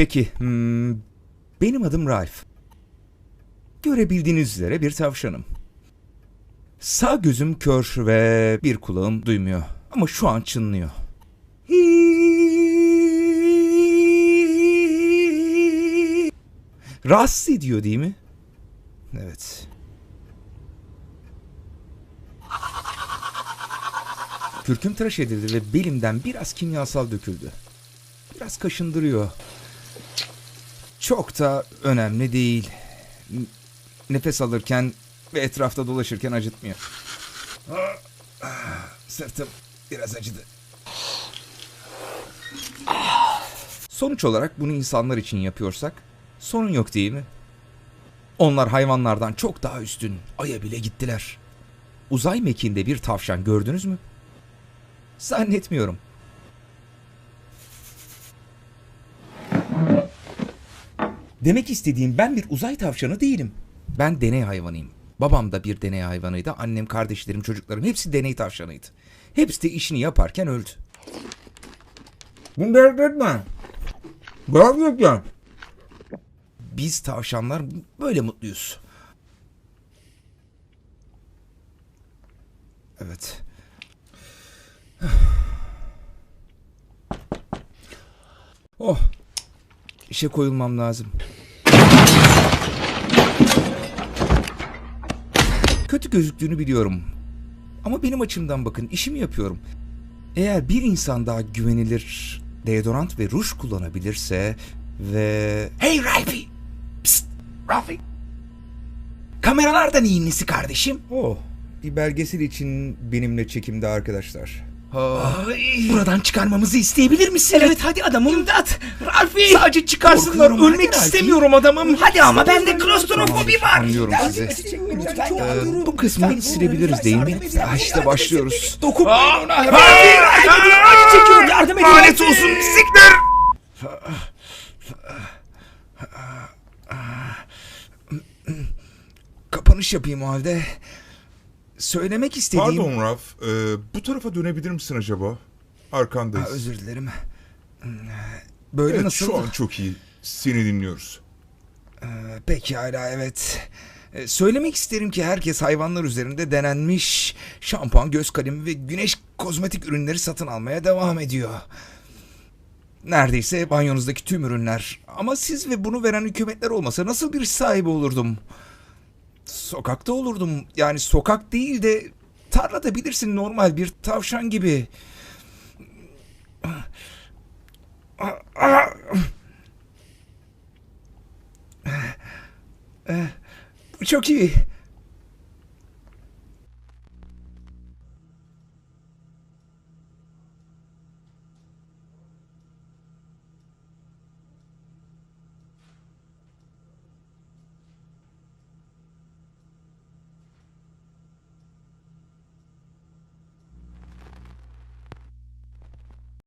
Peki, hmm, benim adım Raif. Görebildiğiniz üzere bir tavşanım. Sağ gözüm kör ve bir kulağım duymuyor. Ama şu an çınlıyor. Rahatsız ediyor değil mi? Evet. Kürküm tıraş edildi ve belimden biraz kimyasal döküldü. Biraz kaşındırıyor. Çok da önemli değil. Nefes alırken ve etrafta dolaşırken acıtmıyor. Sırtım biraz acıdı. Sonuç olarak bunu insanlar için yapıyorsak sorun yok değil mi? Onlar hayvanlardan çok daha üstün. Ay'a bile gittiler. Uzay mekiğinde bir tavşan gördünüz mü? Zannetmiyorum. Demek istediğim ben bir uzay tavşanı değilim. Ben deney hayvanıyım. Babam da bir deney hayvanıydı. Annem, kardeşlerim, çocuklarım hepsi deney tavşanıydı. Hepsi de işini yaparken öldü. Bunu dert etme. Bırak lütfen. Biz tavşanlar böyle mutluyuz. Evet. Oh. İşe koyulmam lazım. Kötü gözüktüğünü biliyorum. Ama benim açımdan bakın işimi yapıyorum. Eğer bir insan daha güvenilir deodorant ve ruj kullanabilirse ve... Hey Ralphie! Psst! Ralphie! Kameralardan iyi nesi kardeşim? Oh, bir belgesel için benimle çekimde arkadaşlar. Buradan çıkarmamızı isteyebilir misin? Evet hadi adamım. İmdat! Ralphie! Sadece çıkarsınlar. Korkuyorum, Ölmek istemiyorum adamım. Hadi ama bende klostrofobi var. Anlıyorum sizi. Ee, bu kısmı silebiliriz değil mi? Ah, işte başlıyoruz. Dokunmayın ona. Acı çekiyor yardım edin. Lanet olsun siktir! Kapanış yapayım o halde. Söylemek istediğim... Pardon Raf, e, bu tarafa dönebilir misin acaba? Ha, Arkandayız. özür dilerim. Böyle evet, nasıl? şu an çok iyi. Seni dinliyoruz. Pekala evet. Ee, Söylemek isterim ki herkes hayvanlar üzerinde denenmiş şampuan, göz kalemi ve güneş kozmetik ürünleri satın almaya devam ediyor. Neredeyse banyonuzdaki tüm ürünler. Ama siz ve bunu veren hükümetler olmasa nasıl bir sahibi olurdum? Sokakta olurdum. Yani sokak değil de tarlada bilirsin normal bir tavşan gibi. Çok iyi.